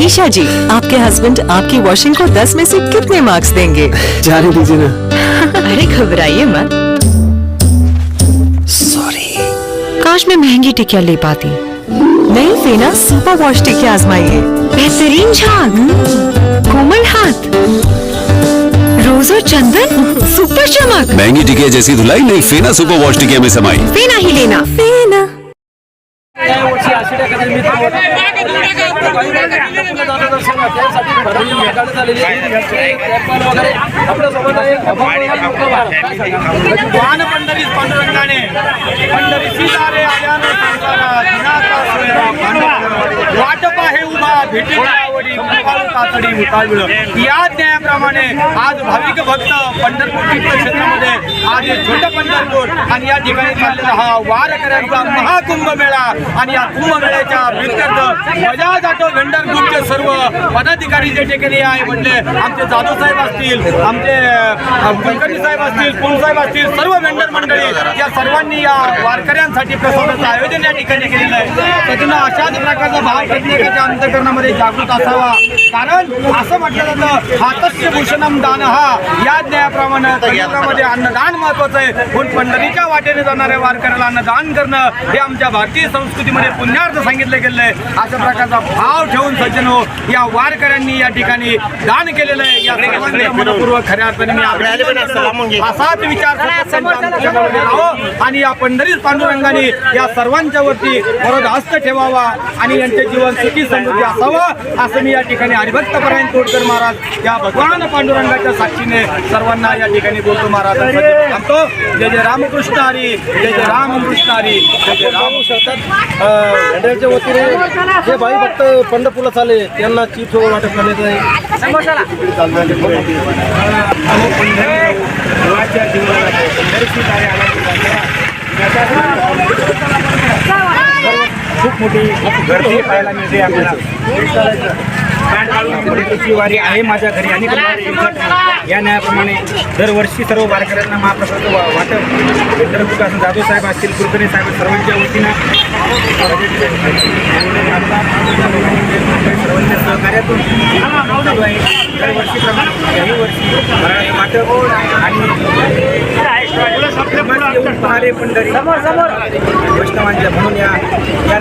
ईशा जी आपके हस्बैंड आपकी वॉशिंग को 10 में से कितने मार्क्स देंगे? जाने दीजिए ना। अरे घबराइए मत। सॉरी काश मैं महँगी टिकिया ले पाती। नहीं फेना सुपर वॉश टिकिया आजमाइए बेहतरीन झाग। कोमल हाथ। रोज और चंदन सुपर चमक। महँगी टिकिया जैसी धुलाई नहीं फेना सुपर वॉश टिकिया में समाई। फेना ही लेना। फेना भेटीला आवडी कृपाळू या न्यायाप्रमाणे आज भाविक भक्त पंढरपूर क्षेत्रामध्ये आज हे छोटं पंढरपूर आणि या ठिकाणी चाललेला हा वारकऱ्यांचा महाकुंभ मेळा आणि या कुंभमेळ्याच्या प्रित्यर्थ बजाज ऑटो व्हेंडर ग्रुपचे सर्व पदाधिकारी जे ठिकाणी आहे म्हणले आमचे जाधव साहेब असतील आमचे कुलकर्णी साहेब असतील कुलसाहेब असतील सर्व व्हेंडर मंडळी या सर्वांनी या वारकऱ्यांसाठी प्रसादाचं आयोजन या ठिकाणी केलेलं आहे. त्याच्यानं अशाच प्रकारचा भाव प्रत्येकाच्या अंतकरणामध्ये जागृत असावा. कारण असं म्हटलं जातं हातस्य भूषणम दान हा. या ज्ञायाप्रमाणे कलियुगामध्ये अन्नदान महत्वाचं आहे. पण पंढरीच्या वाटेने जाणाऱ्या वारकऱ्याला अन्नदान करणं हे आमच्या भारतीय संस्कृतीमध्ये पुण्यार्थ सांगितलं गेलेलं आहे अशा प्रकारचा भाव ठेवून सज्जन हो या वारकऱ्यांनी या ठिकाणी दान केलेलं आहे. या सर्वांच्या मनपूर्वक खऱ्या अर्थाने मी. असाच विचार आणि या पंढरीत पांडुरंगाने या सर्वांच्या वरती हस्त ठेवावा आणि यांचे जीवन सुखी समृद्धी असावं असं मी या ठिकाणी हरिभक्त परायण तोडकर महाराज या भगवान पांडुरंगाच्या साक्षीने सर्वांना या ठिकाणी बोलतो महाराज. सांगतो जय जय रामकृष्ण हरी जय जय रामकृष्ण हरी जय जय राम. मंडळाच्या वतीने जे भाई भक्त पंढरपूरला चालले त्यांना चिप्स वगैरे वाटप करण्यात आहे खूप मोठी गर्दी पाहायला मिळते आपल्याला. पंढरीची वारी आहे माझ्या घरी. येतात. या न्यायाप्रमाणे दरवर्षी सर्व वारकऱ्यांना महाप्रसाद वाटप असं जाधव साहेब असतील कुलकर्णी साहेब सर्वांच्या वतीनं. सर्वांच्या सहकार्यातून चालू आहे. दरवर्षीप्रमाणे याही वर्षी फराळाचं वाटप आणि पंढरी वैष्णवांच्या म्हणून या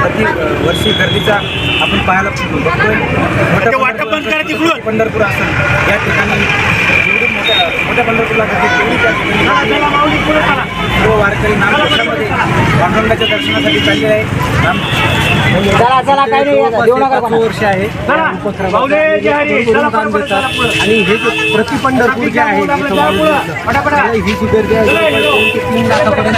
प्रति वर्षी गर्दीचा आपण पाहायला बघतोय. मोठ्या पंढरपूर- पंढरपूर असेल या ठिकाणी जेवढी मोठ्या मोठ्या पंढरपूरला गर्दी तेवढी त्या ठिकाणी सर्व वारकरी पांडुरंगाच्या दर्शनासाठी चालले आहे. राम वर्ष आहे. आणि हे जे प्रति पंढरपूर जे आहे ही जी गर्दी आहे तीन लाखापर्यंत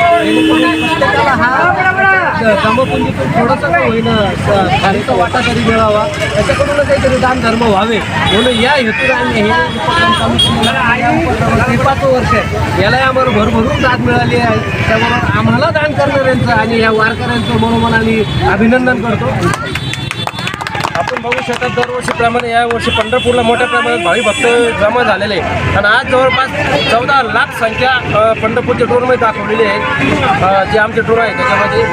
प्रत्येकाला हा जमपुंजीतून थोडंसं का होईना स- वाटा तरी मिळावा त्याच्याकडून काहीतरी दान धर्म व्हावे म्हणून या हेतूला आम्ही हे उपक्रम चालू केलेला आहे. वर्ष आहे यालाही आम्हाला भरभरून दाद मिळाली आहे त्यामुळे आम्हाला दान करणाऱ्यांचं आणि या वारकऱ्यांचं मनोमन आम्ही अभिनंदन करतो आपण बघू शकता दरवर्षीप्रमाणे या वर्षी पंढरपूरला मोठ्या प्रमाणात भावी भक्त जमा झालेले आहे आणि आज जवळपास चौदा लाख संख्या पंढरपूरच्या टूरमध्ये दाखवलेली आहे जे आमचे टूर आहे त्याच्यामध्ये.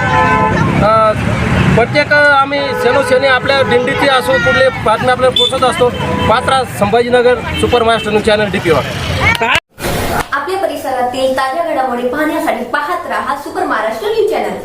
प्रत्येक आम्ही सेनोसेने आपल्या दिंडीचे असो कुठले बातम्या आपल्याला पोचत असतो. Patra Sambhajinagar super Maharashtra news channel D पीवर आपल्या परिसरातील ताज्या घडामोडी पाहण्यासाठी पाहत राहा सुपर महाराष्ट्र न्यूज चॅनल.